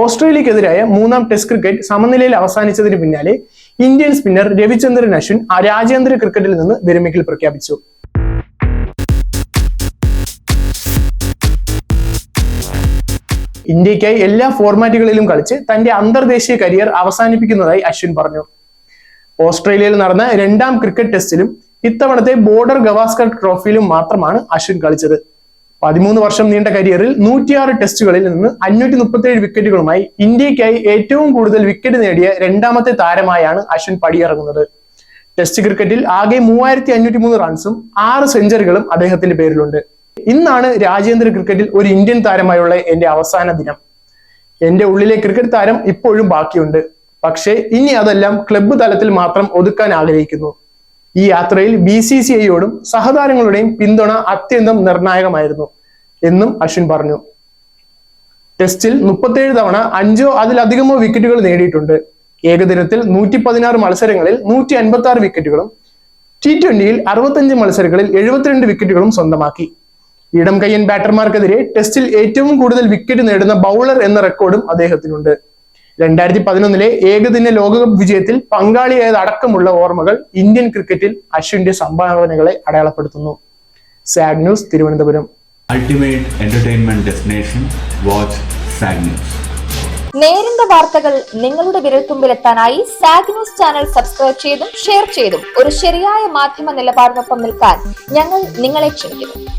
ഓസ്ട്രേലിയക്കെതിരായ മൂന്നാം test cricket സമനിലയിൽ അവസാനിച്ചതിന് പിന്നാലെ ഇന്ത്യൻ സ്പിന്നർ രവിചന്ദ്രൻ അശ്വിൻ രാജ്യാന്തര ക്രിക്കറ്റിൽ നിന്ന് വിരമിക്കൽ പ്രഖ്യാപിച്ചു. ഇന്ത്യക്കായി എല്ലാ ഫോർമാറ്റുകളിലും കളിച്ച് തന്റെ അന്തർദേശീയ കരിയർ അവസാനിപ്പിക്കുന്നതായി അശ്വിൻ പറഞ്ഞു. ഓസ്ട്രേലിയയിൽ നടന്ന രണ്ടാം ക്രിക്കറ്റ് ടെസ്റ്റിലും ഇത്തവണത്തെ ബോർഡർ ഗവാസ്കർ ട്രോഫിയിലും മാത്രമാണ് അശ്വിൻ കളിച്ചത്. പതിമൂന്ന് വർഷം നീണ്ട കരിയറിൽ നൂറ്റിയാറ് ടെസ്റ്റുകളിൽ നിന്ന് അഞ്ഞൂറ്റി മുപ്പത്തിയേഴ് വിക്കറ്റുകളുമായി ഇന്ത്യക്കായി ഏറ്റവും കൂടുതൽ വിക്കറ്റ് നേടിയ രണ്ടാമത്തെ താരമായാണ് അശ്വിൻ പടിയിറങ്ങുന്നത്. ടെസ്റ്റ് ക്രിക്കറ്റിൽ ആകെ മൂവായിരത്തി അഞ്ഞൂറ്റി മൂന്ന് റൺസും ആറ് സെഞ്ചറികളും അദ്ദേഹത്തിന്റെ പേരിലുണ്ട്. ഇന്നാണ് രാജ്യാന്തര ക്രിക്കറ്റിൽ ഒരു ഇന്ത്യൻ താരമായുള്ള എന്റെ അവസാന ദിനം. എന്റെ ഉള്ളിലെ ക്രിക്കറ്റ് താരം ഇപ്പോഴും ബാക്കിയുണ്ട്. പക്ഷേ ഇനി അതെല്ലാം ക്ലബ്ബ് തലത്തിൽ മാത്രം ഒതുക്കാൻ ആഗ്രഹിക്കുന്നു. ഈ യാത്രയിൽ ബി സി സി ഐയോടും സഹതാരങ്ങളുടെയും പിന്തുണ അത്യന്തം നിർണായകമായിരുന്നു എന്നും അശ്വിൻ പറഞ്ഞു. ടെസ്റ്റിൽ മുപ്പത്തേഴ് തവണ അഞ്ചോ അതിലധികമോ വിക്കറ്റുകൾ നേടിയിട്ടുണ്ട്. ഏകദിനത്തിൽ നൂറ്റി പതിനാറ് മത്സരങ്ങളിൽ നൂറ്റി അൻപത്തി ആറ് വിക്കറ്റുകളും ടി ട്വന്റിയിൽ അറുപത്തഞ്ച് മത്സരങ്ങളിൽ എഴുപത്തിരണ്ട് വിക്കറ്റുകളും സ്വന്തമാക്കി. ഇടം കയ്യൻ ബാറ്റർമാർക്കെതിരെ ടെസ്റ്റിൽ ഏറ്റവും കൂടുതൽ വിക്കറ്റ് നേടുന്ന ബൗളർ എന്ന റെക്കോർഡും അദ്ദേഹത്തിനുണ്ട്. രണ്ടായിരത്തി പതിനൊന്നിലെ ഏകദിന ലോകകപ്പ് വിജയത്തിൽ പങ്കാളിയായത് അടക്കമുള്ള ഓർമ്മകൾ ഇന്ത്യൻ ക്രിക്കറ്റിൽ അശ്വിന്റെ സംഭാവനകളെ അടയാളപ്പെടുത്തുന്നു. Saag news Thiruvananthapuram. Ultimate entertainment destination watch Saag news നേരിന്റെ വാർത്തകൾ നിങ്ങളുടെ വിരൽത്തുമ്പിലെത്താനായി സാഗ് ന്യൂസ് ചാനൽ സബ്സ്ക്രൈബ് ചെയ്തും ഷെയർ ചെയ്തും ഒരു ശരിയായ മാധ്യമ നിലപാടിനൊപ്പം നിൽക്കാൻ ഞങ്ങൾ നിങ്ങളെ ക്ഷണിക്കുന്നു.